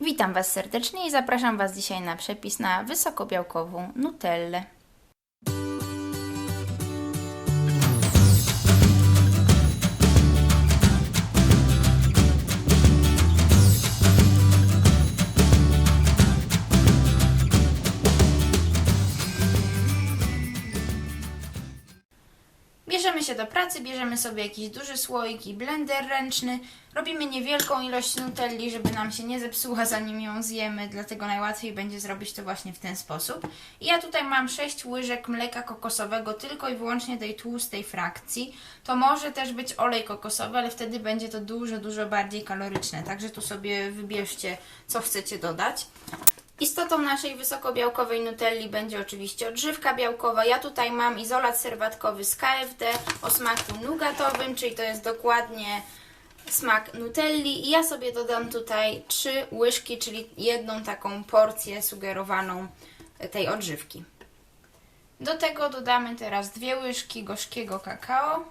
Witam Was serdecznie i zapraszam Was dzisiaj na przepis na wysokobiałkową Nutellę. Bierzemy się do pracy, bierzemy sobie jakiś duży słoik i blender ręczny. Robimy niewielką ilość nutelli, żeby nam się nie zepsuła zanim ją zjemy, dlatego najłatwiej będzie zrobić to właśnie w ten sposób. I ja tutaj mam 6 łyżek mleka kokosowego, tylko i wyłącznie tej tłustej frakcji. To może też być olej kokosowy, ale wtedy będzie to dużo, dużo bardziej kaloryczne. Także tu sobie wybierzcie, co chcecie dodać. Istotą naszej wysokobiałkowej nutelli będzie oczywiście odżywka białkowa. Ja tutaj mam izolat serwatkowy z KFD o smaku nugatowym, czyli to jest dokładnie smak nutelli. I ja sobie dodam tutaj 3 łyżki, czyli jedną taką porcję sugerowaną tej odżywki. Do tego dodamy teraz dwie łyżki gorzkiego kakao.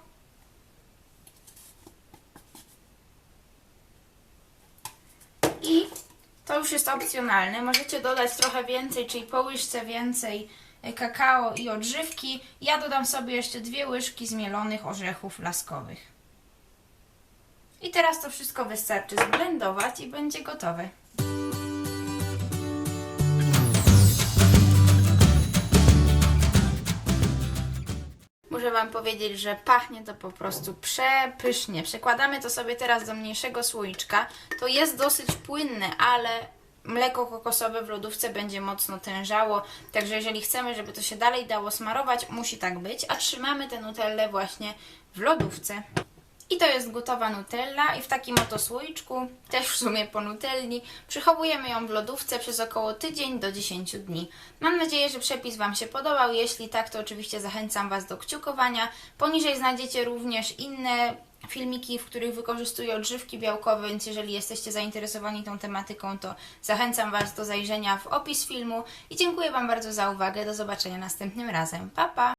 I to już jest opcjonalne. Możecie dodać trochę więcej, czyli po łyżce więcej e, kakao i odżywki. Ja dodam sobie jeszcze dwie łyżki zmielonych orzechów laskowych. I teraz to wszystko wystarczy zblendować i będzie gotowe. Muszę Wam powiedzieć, że pachnie to po prostu przepysznie. Przekładamy to sobie teraz do mniejszego słoiczka. To jest dosyć płynne, ale mleko kokosowe w lodówce będzie mocno tężało. Także jeżeli chcemy, żeby to się dalej dało smarować, musi tak być. A trzymamy tę nutellę właśnie w lodówce. I to jest gotowa nutella i w takim oto słoiczku, też w sumie po nutelni, przechowujemy ją w lodówce przez około tydzień do 10 dni. Mam nadzieję, że przepis Wam się podobał. Jeśli tak, to oczywiście zachęcam Was do kciukowania. Poniżej znajdziecie również inne filmiki, w których wykorzystuję odżywki białkowe, więc jeżeli jesteście zainteresowani tą tematyką, to zachęcam Was do zajrzenia w opis filmu i dziękuję Wam bardzo za uwagę. Do zobaczenia następnym razem. Pa, pa!